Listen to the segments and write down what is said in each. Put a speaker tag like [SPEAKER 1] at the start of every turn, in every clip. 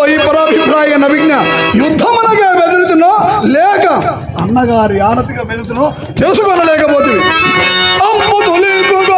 [SPEAKER 1] ఓ ఈ పరాభిప్రాయ నవిజ్ఞ యుద్ధమునగా బెదురుతున్నో లేక అన్నగారి ఆనతిగా బెదురుతున్నో తెలుసుకొనలేకపోతుంది అమ్ము తొలిపుగాక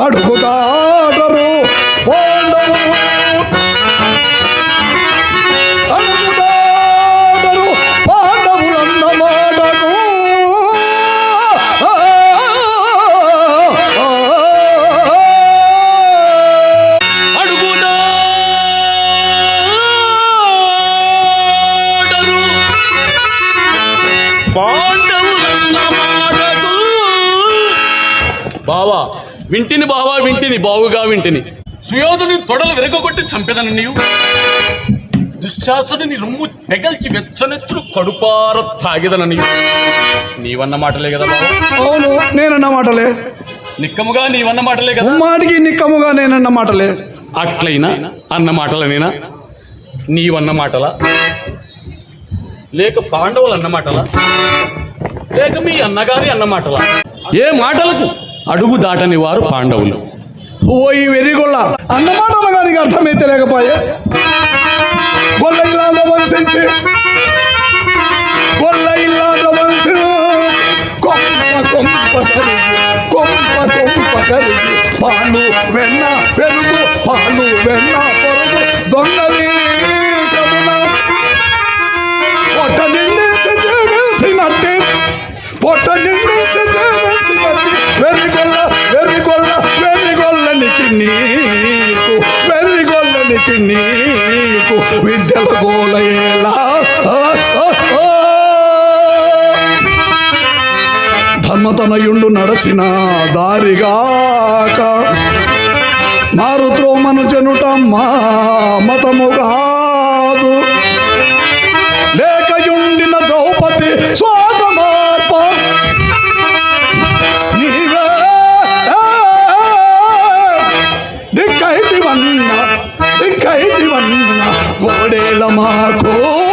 [SPEAKER 1] అడుగుతాడరు పాండవులు అడుగుతాడరు పాండవులన్న మాటకు
[SPEAKER 2] అడుగుదాడరు పాండవులన్న మాటకు బావా వింటిని బావా వింటిని బావుగా వింటిని. సుయోధుని తొడలు విరగొట్టి చంపెదను నీవు దుశ్శాసుని రొమ్ము పెగల్చి వెచ్చనెత్తులు కడుపార తాగెదను నీవు నీవన్న మాటలే కదా
[SPEAKER 1] అవును నేనన్న మాటలే.
[SPEAKER 2] నిక్కముగా నీవన్న మాటలే కదా.
[SPEAKER 1] మాటికి నిక్కముగా నేనన్న మాటలే.
[SPEAKER 2] అట్లయినా అన్న మాటలనేనా? నీవన్న మాటలా? లేక పాండవులు అన్న మాటలా? లేక మీ అన్నగారి అన్న మాటలా? ఏ మాటలకు? అడుగు దాటని వారు పాండవులు.
[SPEAKER 1] ఓ ఈ వెరిగొల్ల. అన్న మాటలు కానీ అర్థమైతే లేకపోయే. గొల్ల ఇల్లాద వంశించి గొల్ల ఇల్లాద వంశి కొంప కొంప కరిగి కొంప కొంప కరిగి పాలు వెన్న పెరుగు పాలు వెన్న పొరుగు దొంగలి వెర్రిగొల్ల వెర్రిగొల్ల వెర్రిగొల్లనికి నీకు వెర్రిగొల్లనికి నీకు విద్యల గోలయేలా ధర్మతనయుండు నడచిన దారిగాక మారు త్రోమను చెనుట మా మతముగా உள்ளமா கோ